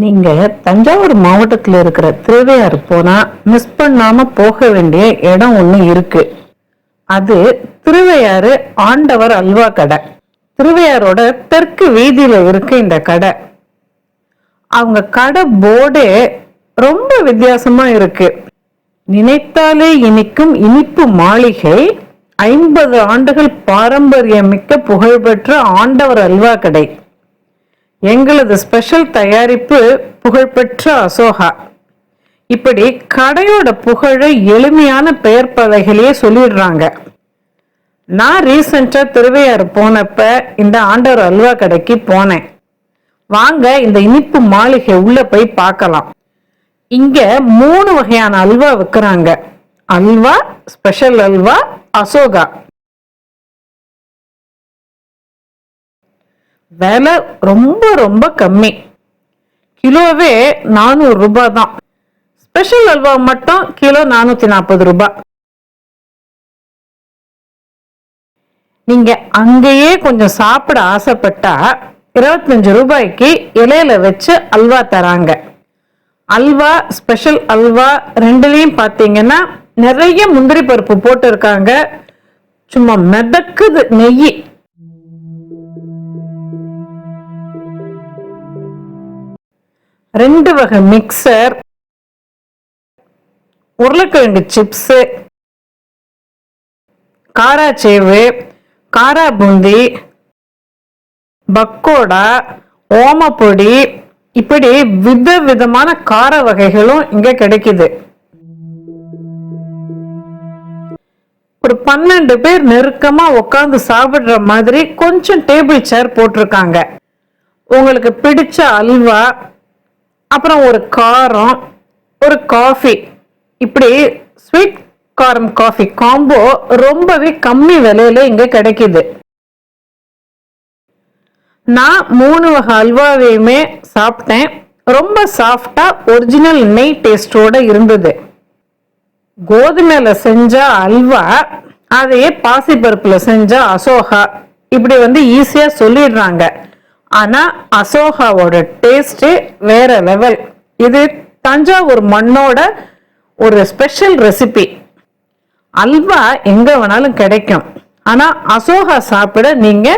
நீங்க தஞ்சாவூர் மாவட்டத்தில் இருக்கிற திருவையார் போனா மிஸ் பண்ணாம போக வேண்டிய இடம் ஒண்ணு இருக்கு. அது திருவையாறு ஆண்டவர் அல்வா கடை. திருவையாரோட தெற்கு வீதியில இருக்கு இந்த கடை. அவங்க கடை போர்டே ரொம்ப வித்தியாசமா இருக்கு. நினைத்தாலே இனிக்கும் இனிப்பு மாளிகை ஐம்பது ஆண்டுகள் பாரம்பரியமிக்க புகழ்பெற்ற ஆண்டவர் அல்வா கடை. எங்களது ஸ்பெஷல் தயாரிப்பு புகழ்பெற்ற அசோகா. இப்படி கடையோட புகழை எளிமையான பெயர் பலகையிலேயே சொல்லிடுறாங்க. நான் ரீசெண்டாக திருவையாறு போனப்ப இந்த ஆண்டவர் அல்வா கடைக்கு போனேன். வாங்க இந்த இனிப்பு மாளிகை உள்ள போய் பார்க்கலாம். இங்க மூணு வகையான அல்வா விற்கிறாங்க அல்வா ஸ்பெஷல் அல்வா அசோகா. விலை ரொம்ப ரொம்ப கம்மி. கிலோவே நானூறு ரூபாய் தான். ஸ்பெஷல் அல்வா மட்டும் கிலோ நானூத்தி நாற்பது ரூபாய். நீங்க அங்கேயே கொஞ்சம் சாப்பிட ஆசைப்பட்டா இருபத்தஞ்சு ரூபாய்க்கு இலையில வச்சு அல்வா தராங்க. அல்வா ஸ்பெஷல் அல்வா ரெண்டுலேயும் பார்த்தீங்கன்னா நிறைய முந்திரி பருப்பு போட்டு இருக்காங்க சும்மா மிதக்குது நெய். ரெண்டு வகை மிக்சர் உருளைக்கிழங்கு சிப்ஸு காராச்சேவு காரா பூந்தி பக்கோடா ஓமப்பொடி இப்படி வித விதமான கார வகைகளும் இங்க கிடைக்குது. ஒரு பன்னெண்டு பேர் நெருக்கமா உட்காந்து சாப்பிடுற மாதிரி கொஞ்சம் டேபிள் சேர் போட்டிருக்காங்க. உங்களுக்கு பிடிச்ச அல்வா அப்புறம் ஒரு காரம் ஒரு காஃபி இப்படி ஸ்வீட் காரம் காஃபி காம்போ ரொம்பவே கம்மி விலையில இங்க கிடைக்குது. நான் மூணு வகை அல்வாவையுமே சாப்பிட்டேன். ரொம்ப சாஃப்டா ஒரிஜினல் நெய் டேஸ்டோட இருந்தது. கோதுமையில செஞ்ச அல்வா அதையே பாசிப்பருப்புல செஞ்ச அசோகா. இப்படி வந்து ஈஸியா சொல்லிடுறாங்க. ஆனால் அசோகாவோட டேஸ்ட்டு வேற லெவல் இது தஞ்சாவூர் மண்ணோட ஒரு ஸ்பெஷல் ரெசிபி அல்வா எங்க வேணாலும் கிடைக்கும். ஆனால் அசோகா சாப்பிட நீங்க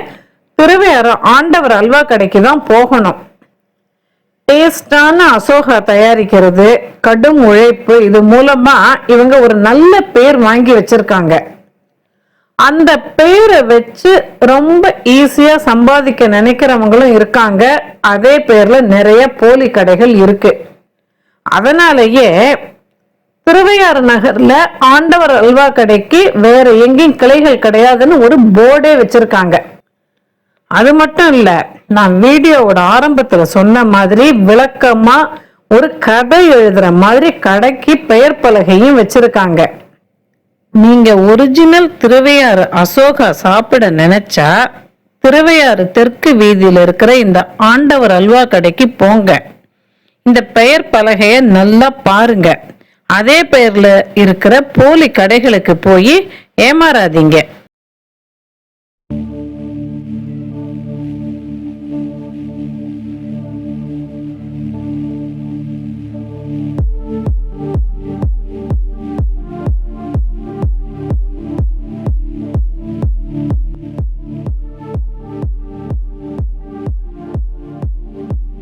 திருவையாறு ஆண்டவர் அல்வா கடைக்கு தான் போகணும். டேஸ்டான அசோகா தயாரிக்கிறது கடும் உழைப்பு இது மூலமா இவங்க ஒரு நல்ல பேர் வாங்கி வச்சிருக்காங்க. அந்த பேரை வச்சு ரொம்ப ஈஸியா சம்பாதிக்க நினைக்கிறவங்களும் இருக்காங்க. அதே பேர்ல நிறைய போலி கடைகள் இருக்கு. அதனாலேயே திருவையாறு நகர்ல ஆண்டவர் அல்வா கடைக்கு வேற எங்கேயும் கிளைகள் கிடையாதுன்னு ஒரு போர்டே வச்சிருக்காங்க. அது மட்டும் இல்ல நான் வீடியோவோட ஆரம்பத்துல சொன்ன மாதிரி விளக்கமா ஒரு கதை எழுதுற மாதிரி கடைக்கு பெயர் பலகையும் வச்சிருக்காங்க. நீங்க ஒரிஜினல் திருவையாறு அசோகா சாப்பிட நினைச்சா திருவையாறு தெற்கு வீதியில் இருக்கிற இந்த ஆண்டவர் அல்வா கடைக்கு போங்க. இந்த பெயர் பலகைய நல்லா பாருங்க. அதே பெயர்ல இருக்கிற போலி கடைகளுக்கு போய் ஏமாறாதீங்க.